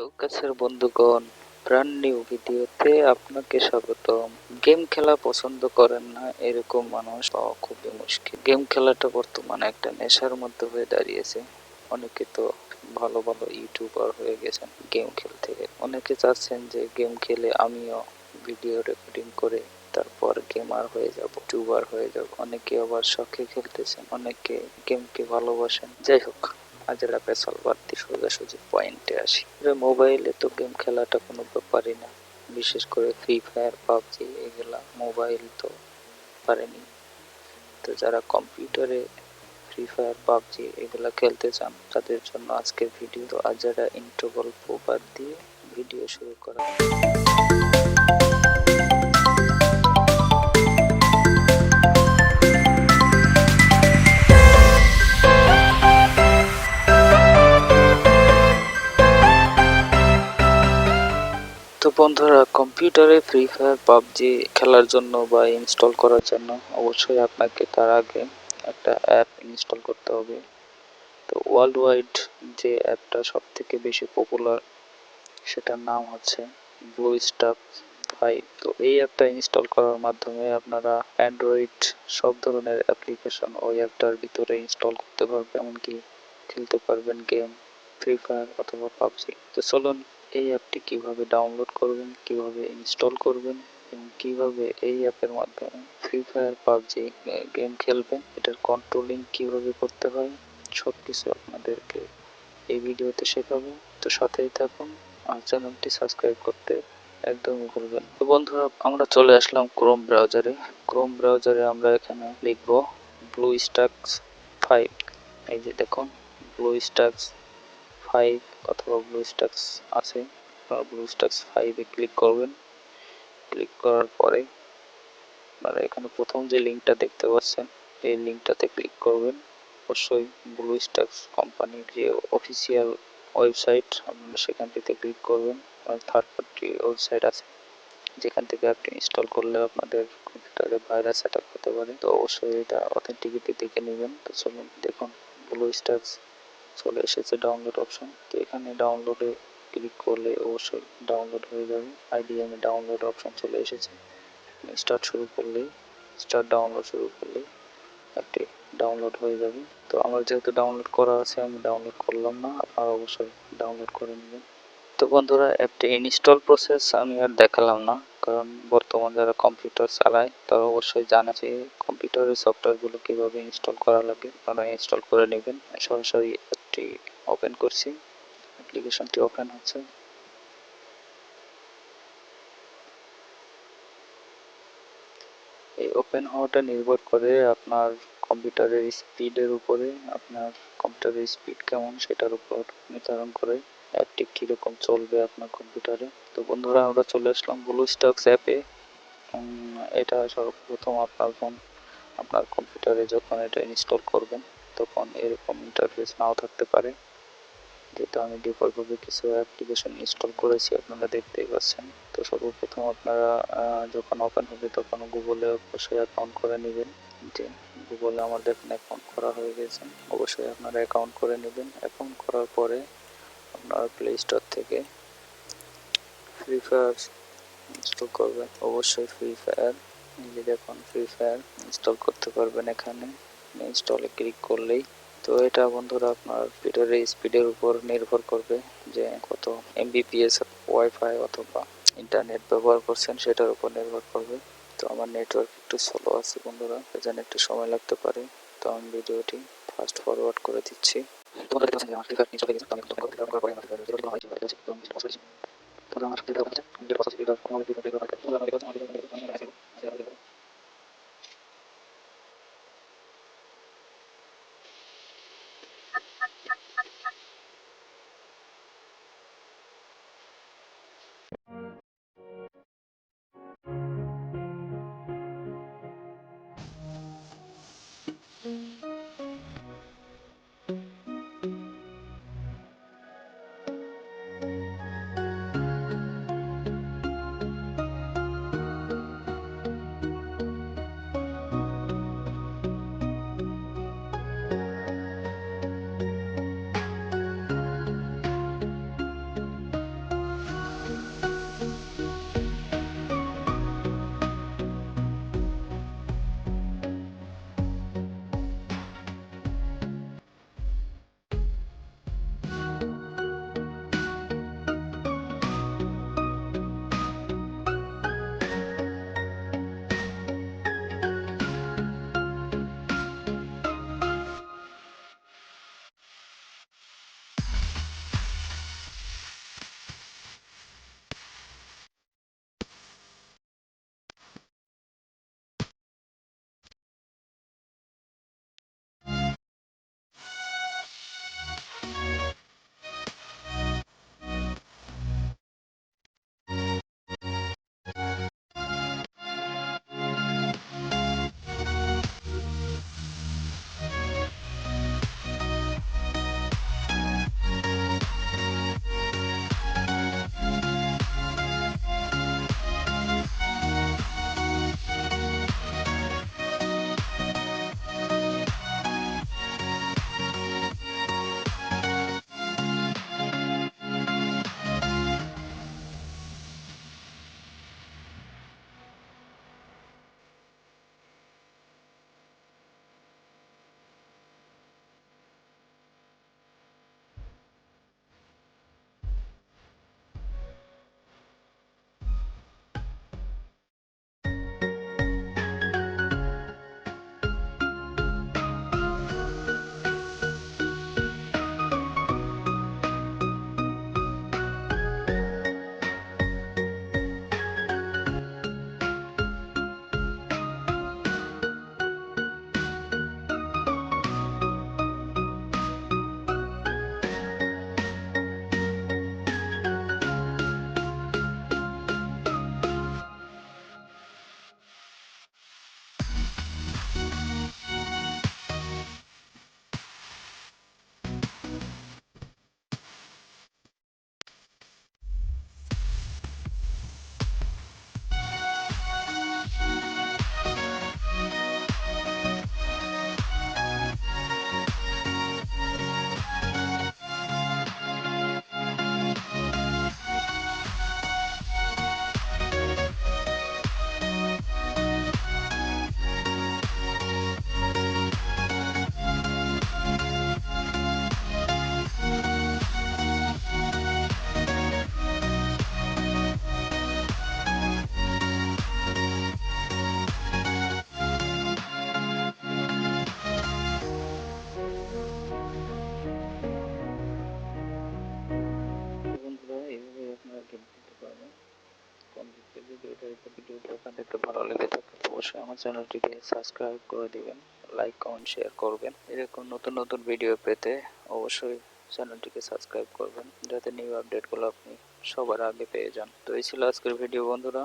Hello কাছের বন্ধুগণ brand new ভিডিওতে আপনাকে স্বাগতম। গেম খেলা পছন্দ করেন না এরকম মানুষ পাওয়া খুবই মুশকিল। গেম খেলাটা বর্তমানে একটা নেশার মধ্যে হয়ে দাঁড়িয়েছে। অনেকে তো ভালো ভালো ইউটিউবার হয়ে গেছেন গেম খেলতে। অনেকে চাচ্ছেন যে গেম খেলে আমিও ভিডিও রেকর্ডিং করে তারপর গেমার হয়ে যাব, ইউটিউবার হয়ে যাব। অনেকে আবার শখে খেলতেছেন, অনেকে গেমকে ভালোবাসেন। যাই হোক আজেরা পেছাল বাদ দিয়ে সোজাসুজি পয়েন্টে আসি। মোবাইলে তো গেম খেলাটা কোনো ব্যাপারই না। বিশেষ করে ফ্রি ফায়ার পাবজি এগুলা মোবাইল তো পারেনি। তো যারা কম্পিউটারে ফ্রি ফায়ার পাবজি এগুলা খেলতে চান, তাদের জন্য আজকের ভিডিও তো আজ যারা ইন্ট্রো গল্প বাদ দিয়ে ভিডিও শুরু করা। বন্ধুরা কম্পিউটারে ফ্রি ফায়ার পাবজি খেলার জন্য বা ইনস্টল করার জন্য অবশ্যই আপনাকে তার আগে একটা অ্যাপ ইনস্টল করতে হবে। তো ওয়ার্ল্ড ওয়াইড যে অ্যাপটা সব থেকে বেশি পপুলার সেটার নাম হচ্ছে ব্লু স্টাফ ফাইভ তো এই অ্যাপটা ইনস্টল করার মাধ্যমে আপনারা অ্যান্ড্রয়েড সব ধরনের অ্যাপ্লিকেশন ওই অ্যাপটার ভিতরে ইনস্টল করতে পারবেন, এমনকি খেলতে পারবেন গেম ফ্রি ফায়ার অথবা পাবজি তো চলুন এই অ্যাপটি কীভাবে ডাউনলোড করবেন, কীভাবে ইনস্টল করবেন এবং কীভাবে এই অ্যাপের মাধ্যমে ফ্রি ফায়ার পাবজি গেম খেলবেন, এটার কন্ট্রোলিং কীভাবে করতে হয় সব কিছু আপনাদেরকে এই ভিডিওতে শেখাবো। তো সাথেই থাকুন আর চ্যানেলটি সাবস্ক্রাইব করতে একদমই ভুলবেন তো বন্ধুরা, আমরা চলে আসলাম ক্রোম ব্রাউজারে ক্রোম ব্রাউজারে আমরা এখানে লিখব ব্লু স্টাক্স ফাইভ এই যে দেখুন ব্লু স্টাক্স ফাইভ অথবা ব্লু স্টাক্স আছে ব্লু স্টাক্স ফাইভে ক্লিক করবেন। ক্লিক করার পরে আপনারা এখানে প্রথম যে লিঙ্কটা দেখতে পাচ্ছেন, এই লিঙ্কটাতে ক্লিক করবেন। অবশ্যই ব্লু স্টাক্স কোম্পানির যে অফিসিয়াল ওয়েবসাইট আপনারা সেখান থেকে ক্লিক করবেন। আর থার্ড পার্টি ওয়েবসাইট আছে, যেখান থেকে আপনি ইনস্টল করলে আপনাদের কম্পিউটারে ভাইরাস অ্যাটাক হতে পারে। তো অবশ্যই এটা অথেন্টিকিটি দেখে নেবেন। তো চলুন দেখুন ব্লু স্টাক্স চলে এসেছে ডাউনলোড অপশন তো এখানে ডাউনলোডে ক্লিক করলে অবশ্যই ডাউনলোড হয়ে যাবে। আইডিএম ডাউনলোড অপশন চলে এসেছে। স্টার্ট শুরু করলেই স্টার্ট ডাউনলোড শুরু করলেই একটি ডাউনলোড হয়ে যাবে। তো আমার যেহেতু ডাউনলোড করা আছে, আমি ডাউনলোড করলাম না, আপনারা অবশ্যই ডাউনলোড করে নেবেন। তো বন্ধুরা অ্যাপটি ইনস্টল প্রসেস আমি আর দেখালাম না, কারণ বর্তমান যারা কম্পিউটার চালায়, তারা অবশ্যই জানে যে কম্পিউটারের সফটওয়্যারগুলো কীভাবে ইনস্টল করা লাগে। তারা ইনস্টল করে নেবেন। সরাসরি অ্যাপটি ওপেন করছি। অ্যাপ্লিকেশনটি ওপেন হচ্ছে। এই ওপেন হওয়াটা নির্ভর করে আপনার কম্পিউটারের স্পিডের উপরে, আপনার কম্পিউটারের স্পিড কেমন সেটার উপর নির্ধারণ করে অ্যাপটি কীরকম চলবে আপনার কম্পিউটারে। তো বন্ধুরা, আমরা চলে আসলাম ব্লু স্টকস অ্যাপে এটা সর্বপ্রথম আপনার ফোন আপনার কম্পিউটারে যখন এটা ইনস্টল করবেন। তখন এরকম ইন্টারফেস নাও থাকতে পারে। যেহেতু আমি ডিফল্টভাবে কিছু অ্যাপ্লিকেশন ইনস্টল করেছি, আপনারা দেখতেই পাচ্ছেন। তো সর্বপ্রথম আপনারা যখন ওপেন হবে তখন গুগলে অবশ্যই অ্যাকাউন্ট করে নেবেন। যে গুগলে আমাদের এখানে অ্যাকাউন্ট করা হয়ে গেছে, অবশ্যই আপনারা অ্যাকাউন্ট করে নেবেন। অ্যাকাউন্ট করার পরে আপনারা প্লে স্টোর থেকে ফ্রি ফায়ার ইনস্টল করবেন। অবশ্যই ফ্রি ফায়ার নিজে দেখুন ফ্রি ফায়ার ইনস্টল করতে পারবেন এখানে। ইনস্টলে ক্লিক করলেই তো এটা বন্ধুরা আপনার কম্পিউটারের স্পিডের উপর নির্ভর করবে যে কত এমবিপিএস ওয়াইফাই অথবা ইন্টারনেট ব্যবহার করছেন সেটার উপর নির্ভর করবে তো আমার নেটওয়ার্ক একটু স্লো আছে বন্ধুরা এজন্য একটু সময় লাগতে পারে তো আমি ভিডিওটি ফাস্ট ফরওয়ার্ড করে দিচ্ছি তোমরা এখান থেকে ভালো লেগে থাকে অবশ্যই আমার চ্যানেলটিকে সাবস্ক্রাইব করে দিবেন। লাইক, কমেন্ট, শেয়ার করবেন। এরকম নতুন নতুন ভিডিও পেতে অবশ্যই চ্যানেলটিকে সাবস্ক্রাইব করবেন। যাতে নিউ আপডেটগুলো আপনি সবার আগে পেয়ে যান। তো এই ছিল আজকের ভিডিও বন্ধুরা।